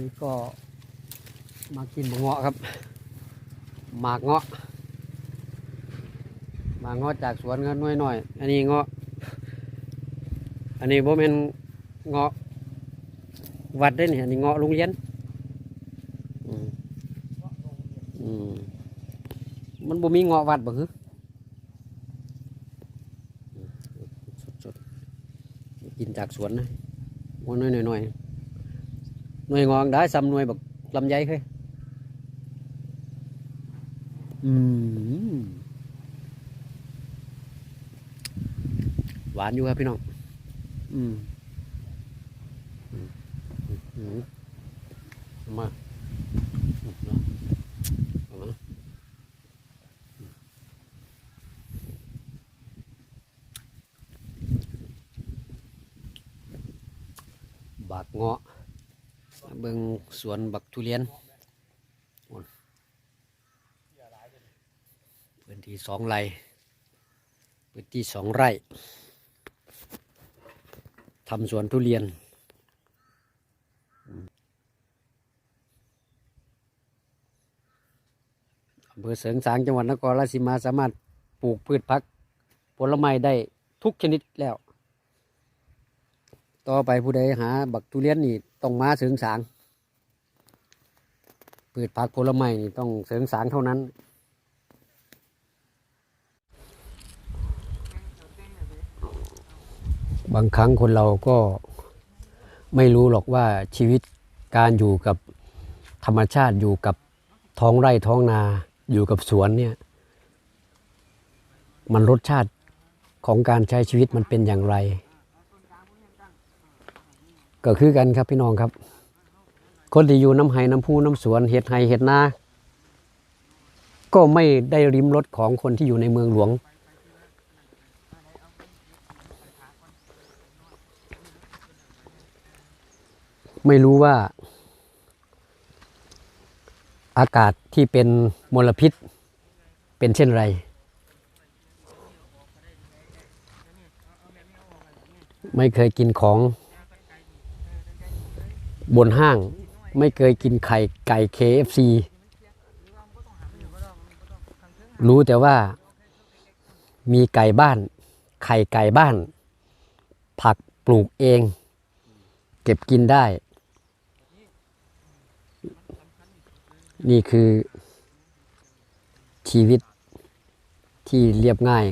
นี่ก็มากินหมะเงาะครับ หมากเงาะ หมากเงาะจากสวนกันน้อยหน่อยๆอันนี้เงาะ อันนี้โบเมนเงาะวัดได้อนี่อันนี้เงาะโรงเรียนมันบ่มีเงาะวัดบ่คือกินจากสวนนะเงาะน้อยๆหน่อย น่วยงองได้ซ้ำหน่วยบักลำไยเคยอืมหวานอยู่ครับพี่น้อง อืมอืมมาอืมเอามาบักเงาะ เบิ่งสวนบักทุเรียนโอ้นพื้นที่สองไร่พื้นที่สองไร่ทำสวนทุเรียนอำเภอเสริงสางจังหวัดนครราชสีมาสามารถปลูกพืชพักผลไม้ได้ทุกชนิดแล้ว ต่อไปผู้ใดหา บักทุเรียนนี่ต้องมาเสริงสางพืชผักผลไม้นี่ต้องเสริงสางเท่านั้น บางครั้งคนเราก็ไม่รู้หรอกว่าชีวิตการอยู่กับธรรมชาติอยู่กับท้องไร่ท้องนาอยู่กับสวนเนี่ยมันรสชาติของการใช้ชีวิตมันเป็นอย่างไร ก็คือกันครับพี่น้องครับ คนที่อยู่น้ำไห้น้ำพูน้ำสวนเห็ดไห้เห็ดนาก็ไม่ได้ริมรสของคนที่อยู่ในเมืองหลวง ไม่รู้ว่า อากาศที่เป็นมลพิษเป็นเช่นไร ไม่เคยกินของ บนห้างไม่เคยกินไข่ไก่ KFC รู้แต่ว่ามีไก่บ้าน ไข่ไก่บ้าน ผักปลูกเอง เก็บกินได้ นี่คือชีวิตที่เรียบง่าย